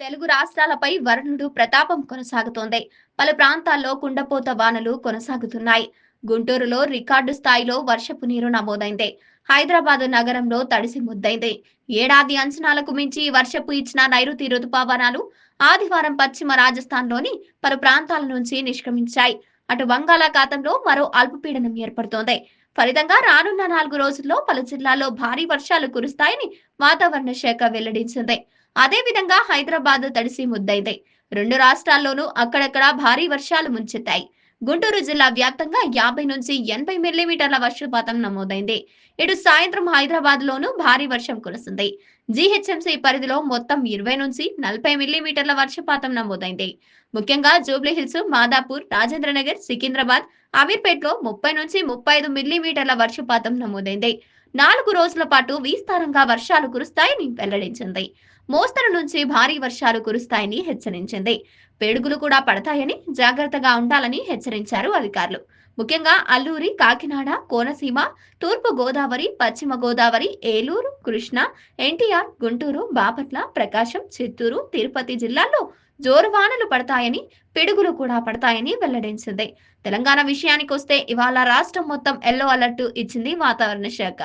తెలుగు రాష్ట్రాలపై వరుణుడు ప్రతాపం కొనసాగుతోంది. పలు ప్రాంతాల్లో కుండపోత వానలు కొనసాగుతున్నాయి. గుంటూరులో రికార్డు స్థాయిలో వర్షపు నీరు నమోదైంది. హైదరాబాద్ నగరంలో తడిసి ముద్దైంది. ఏడాది అంచనాలకు మించి వర్షపు ఇచ్చిన నైరుతి రుతుపవనాలు ఆదివారం పశ్చిమ రాజస్థాన్లోని పలు ప్రాంతాల నుంచి నిష్క్రమించాయి. అటు బంగాళాఖాతంలో మరో అల్పపీడనం ఏర్పడుతోంది. ఫలితంగా రానున్న నాలుగు రోజుల్లో పలు జిల్లాల్లో భారీ వర్షాలు కురుస్తాయని వాతావరణ శాఖ వెల్లడించింది. అదే విధంగా హైదరాబాద్ తడిసి ముద్దైంది. రెండు రాష్ట్రాల్లోనూ అక్కడక్కడ భారీ వర్షాలు ముంచెత్తాయి. గుంటూరు జిల్లా వ్యాప్తంగా యాభై నుంచి ఎనభై మిల్లీమీటర్ల వర్షపాతం నమోదైంది. ఇటు సాయంత్రం హైదరాబాద్ లోనూ భారీ వర్షం కురిసింది జీహెచ్ఎంసీ పరిధిలో మొత్తం ఇరవై నుంచి నలభై మిల్లీమీటర్ల వర్షపాతం నమోదైంది. ముఖ్యంగా జూబ్లీహిల్స్ మాదాపూర్ రాజేంద్రనగర్ సికింద్రాబాద్ అమీర్పేట్లో ముప్పై నుంచి ముప్పై ఐదు మిల్లీమీటర్ల వర్షపాతం నమోదైంది. నాలుగు రోజుల పాటు విస్తారంగా వర్షాలు కురుస్తాయని వెల్లడించింది. మోస్తరు నుంచి భారీ వర్షాలు కురుస్తాయని హెచ్చరించింది. పిడుగులు కూడా పడతాయని జాగ్రత్తగా ఉండాలని హెచ్చరించారు అధికారులు. ముఖ్యంగా అల్లూరి కాకినాడ కోనసీమ తూర్పు గోదావరి పశ్చిమ గోదావరి ఏలూరు కృష్ణ ఎన్టీఆర్ గుంటూరు బాపట్ల ప్రకాశం చిత్తూరు తిరుపతి జిల్లాల్లో జోరు వానలు పడతాయని పిడుగులు కూడా పడతాయని వెల్లడించింది. తెలంగాణ విషయానికొస్తే ఇవాళ రాష్ట్రం మొత్తం ఎల్లో అలర్ట్ ఇచ్చింది వాతావరణ శాఖ.